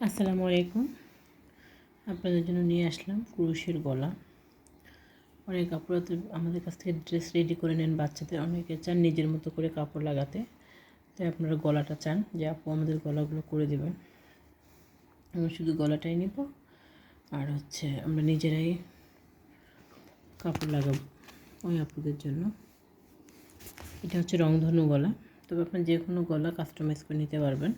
আসসালামু আলাইকুম। আপনাদের জন্য নিয়ে আসলাম ক্রুশের গলা। অনেক আপুরা তো আমাদের কাছ থেকে ড্রেস রেডি করে নেন বাচ্চাদের। অনেকে চান নিজের মতো করে কাপড় লাগাতে। তাই আপনারা গলাটা চান যে আপু আমাদের গলাগুলো করে দেবেন। আমি শুধু গলাটাই নিব। আর হচ্ছে আমরা নিজেরাই কাপড় লাগাবো ওই আপুদের জন্য। এটা হচ্ছে রংধনু গলা। তবে আপনার যে কোনো গলা কাস্টমাইজ করে নিতে পারবেন।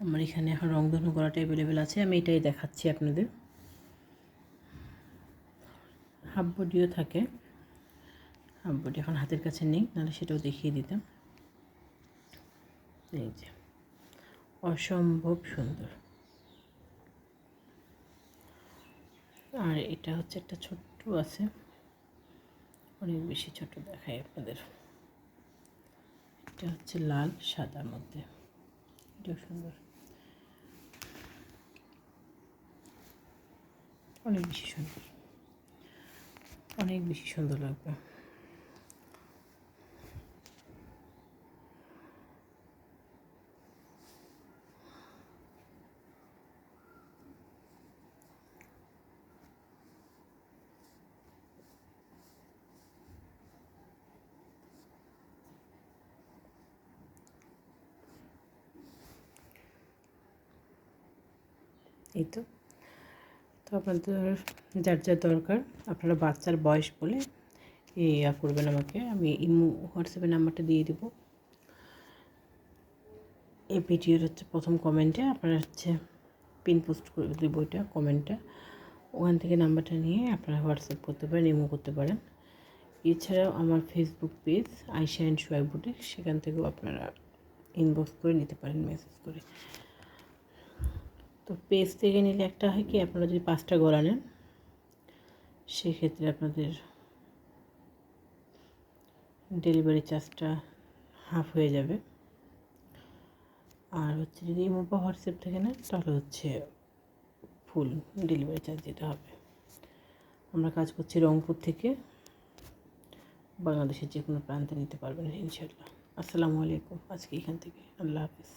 আমার এখানে এখন রং রংধনু করাটা অ্যাভেলেবেল আছে, আমি এটাই দেখাচ্ছি আপনাদের। হাফ বডিও থাকে। হাফ বডি এখন হাতের কাছে নেই, নাহলে সেটাও দেখিয়ে দিতাম। এই যে, অসম্ভব সুন্দর। আর এটা হচ্ছে একটা ছোট্ট আছে, অনেক বেশি ছোট দেখায় আপনাদের। এটা হচ্ছে লাল সাদার মধ্যে। এটাও সুন্দর। অনেক বেশি সুন্দর। অনেক বেশি সুন্দর লাগবে। এই তো। তো আপনাদের যার যার দরকার, আপনারা বাচ্চার বয়স বলে ইয়া করবেন আমাকে। আমি ইমো হোয়াটসঅ্যাপের নাম্বারটা দিয়ে দেবো। এই ভিডিওর হচ্ছে প্রথম কমেন্টে আপনারা হচ্ছে পিন পোস্ট করে দেবো এটা কমেন্টটা। ওখান থেকে নাম্বারটা নিয়ে আপনারা হোয়াটসঅ্যাপ করতে পারেন, ইমো করতে পারেন। এছাড়াও আমার ফেসবুক পেজ আইসা অ্যান্ড সোয়াই বুটিক সেখান থেকেও আপনারা ইনবক্স করে নিতে পারেন মেসেজ করে। তো পেজ থেকে নিলে একটা হয় কি, আপনারা যদি পাঁচটা গড়া নেন, সেক্ষেত্রে আপনাদের ডেলিভারি চার্জটা হাফ হয়ে যাবে। আর হচ্ছে যদি ইমো বা হোয়াটসঅ্যাপ থেকে নেন, তাহলে হচ্ছে ফুল ডেলিভারি চার্জ দিতে হবে। আমরা কাজ করছি রংপুর থেকে, বাংলাদেশের যে কোনো প্রান্তে নিতে পারবেন ইনশাল্লাহ আসসালামু আলাইকুম, আজকে এখান থেকে। আল্লাহ হাফিজ।